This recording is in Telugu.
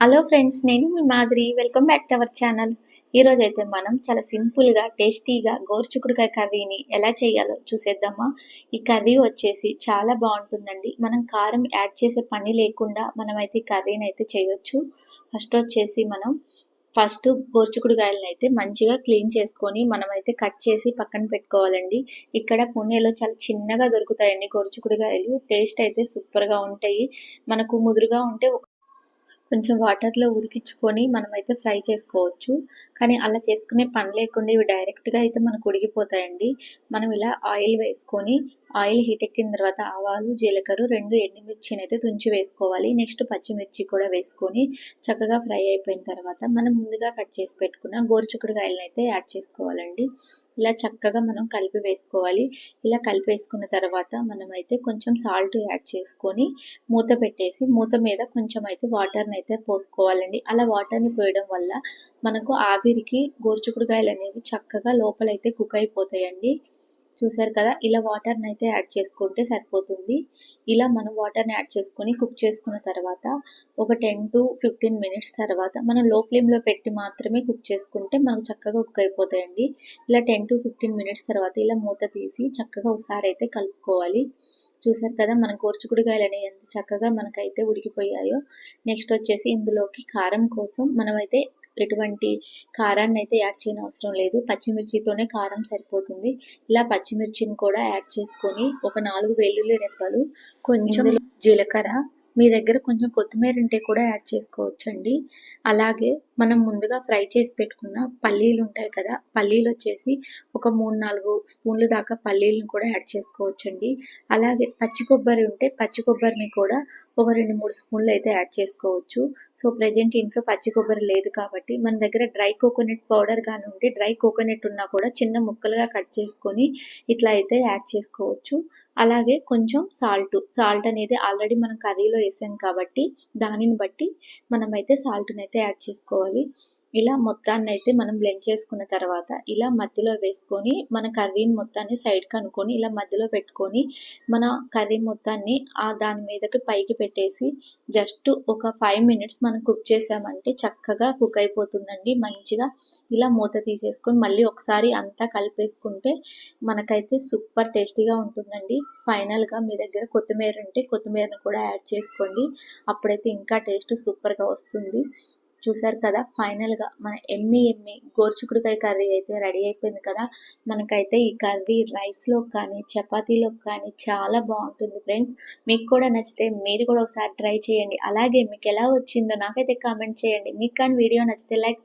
హలో ఫ్రెండ్స్ నేను మీ మాదిరి welcome back to our channel ఈరోజు అయితే మనం చాలా సింపుల్గా టేస్టీగా గోరుచుకుడుకాయ కర్రీని ఎలా చేయాలో చూసేద్దామా? ఈ కర్రీ వచ్చేసి చాలా బాగుంటుందండి. మనం కారం యాడ్ చేసే పని లేకుండా మనమైతే ఈ కర్రీని అయితే చేయొచ్చు. ఫస్ట్ వచ్చేసి మనం ఫస్ట్ గోరుచుకుడుకాయలను అయితే మంచిగా క్లీన్ చేసుకొని మనమైతే కట్ చేసి పక్కన పెట్టుకోవాలండి. ఇక్కడ పుణేలో చాలా చిన్నగా దొరుకుతాయండి గోరుచుకుడుకాయలు టేస్ట్ అయితే సూపర్గా ఉంటాయి. మనకు ముదురుగా ఉంటే కొంచెం వాటర్లో ఉడికించుకొని మనమైతే ఫ్రై చేసుకోవచ్చు. కానీ అలా చేసుకునే పని లేకుండా ఇవి డైరెక్ట్గా అయితే మనకు ఉడికిపోతాయండి. మనం ఇలా ఆయిల్ వేసుకొని ఆయిల్ హీట్ ఎక్కిన తర్వాత ఆవాలు జీలకర్ర రెండు ఎండుమిర్చిని అయితే తుంచి వేసుకోవాలి. నెక్స్ట్ పచ్చిమిర్చి కూడా వేసుకొని చక్కగా ఫ్రై అయిపోయిన తర్వాత మనం ముందుగా కట్ చేసి పెట్టుకున్న గోరుచుకుడుకాయలను అయితే యాడ్ చేసుకోవాలండి. ఇలా చక్కగా మనం కలిపి వేసుకోవాలి. ఇలా కలిపి వేసుకున్న తర్వాత మనం అయితే కొంచెం సాల్ట్ యాడ్ చేసుకొని మూత పెట్టేసి మూత మీద కొంచెం అయితే వాటర్ని అయితే పోసుకోవాలండి. అలా వాటర్ని పోయడం వల్ల మనకు ఆవిరికి గోరుచుకుడుకాయలు అనేవి చక్కగా లోపలైతే కుక్ అయిపోతాయండి. చూసారు కదా ఇలా వాటర్ని అయితే యాడ్ చేసుకుంటే సరిపోతుంది. ఇలా మనం వాటర్ని యాడ్ చేసుకొని కుక్ చేసుకున్న తర్వాత ఒక టెన్ టు ఫిఫ్టీన్ మినిట్స్ తర్వాత మనం లో ఫ్లేమ్లో పెట్టి మాత్రమే కుక్ చేసుకుంటే మనకు చక్కగా కుక్ అయిపోతాయండి. ఇలా టెన్ టు ఫిఫ్టీన్ మినిట్స్ తర్వాత ఇలా మూత తీసి చక్కగా ఒకసారి అయితే కలుపుకోవాలి. చూసారు కదా మన కోర్చుకుడికాయలు అనేవి ఎంత చక్కగా మనకైతే ఉడికిపోయాయో. నెక్స్ట్ వచ్చేసి ఇందులోకి కారం కోసం మనమైతే ఎటువంటి కారాన్ని అయితే యాడ్ చేయని అవసరం లేదు. పచ్చిమిర్చితోనే కారం సరిపోతుంది. ఇలా పచ్చిమిర్చిని కూడా యాడ్ చేసుకొని ఒక నాలుగు వెల్లుల్లి రెప్పలు కొంచెం జీలకర్ర మీ దగ్గర కొంచెం కొత్తిమీర ఉంటే కూడా యాడ్ చేసుకోవచ్చండి. అలాగే మనం ముందుగా ఫ్రై చేసి పెట్టుకున్న పల్లీలు ఉంటాయి కదా పల్లీలు వచ్చేసి ఒక మూడు నాలుగు స్పూన్లు దాకా పల్లీలను కూడా యాడ్ చేసుకోవచ్చండి. అలాగే పచ్చి కొబ్బరి ఉంటే పచ్చి కొబ్బరిని కూడా ఒక రెండు మూడు స్పూన్లు అయితే యాడ్ చేసుకోవచ్చు. సో ప్రజెంట్ ఇంట్లో పచ్చి కొబ్బరి లేదు కాబట్టి మన దగ్గర డ్రై కోకోనట్ పౌడర్ కానీ ఉంటే డ్రై కోకోనట్ ఉన్నా కూడా చిన్న ముక్కలుగా కట్ చేసుకొని ఇట్లా అయితే యాడ్ చేసుకోవచ్చు. అలాగే కొంచెం సాల్ట్ సాల్ట్ అనేది ఆల్రెడీ మనం కర్రీలో వేసాం కాబట్టి దానిని బట్టి మనమైతే సాల్ట్ని అయితే యాడ్ చేసుకోవాలి. ఇలా మొత్తాన్ని అయితే మనం బ్లెండ్ చేసుకున్న తర్వాత ఇలా మధ్యలో వేసుకొని మన కర్రీని మొత్తాన్ని సైడ్ కనుక్కొని ఇలా మధ్యలో పెట్టుకొని మన కర్రీ మొత్తాన్ని ఆ దాని మీదకి పైకి పెట్టేసి జస్ట్ ఒక ఫైవ్ మినిట్స్ మనం కుక్ చేసామంటే చక్కగా కుక్ అయిపోతుందండి. మంచిగా ఇలా మూత తీసేసుకొని మళ్ళీ ఒకసారి అంతా కలిపేసుకుంటే మనకైతే సూపర్ టేస్టీగా ఉంటుందండి. ఫైనల్గా మీ దగ్గర కొత్తిమీర ఉంటే కొత్తిమీరను కూడా యాడ్ చేసుకోండి. అప్పుడైతే ఇంకా టేస్ట్ సూపర్గా వస్తుంది. చూసారు కదా ఫైనల్గా మన ఎమ్మి ఎమ్మి గోరుచుకుడుకాయ కర్రీ అయితే రెడీ అయిపోయింది కదా. మనకైతే ఈ కర్రీ రైస్లో కానీ చపాతీలో కానీ చాలా బాగుంటుంది ఫ్రెండ్స్. మీకు కూడా నచ్చితే మీరు కూడా ఒకసారి ట్రై చేయండి. అలాగే మీకు ఎలా వచ్చిందో నాకైతే కామెంట్ చేయండి. మీకు కానీ వీడియో నచ్చితే లైక్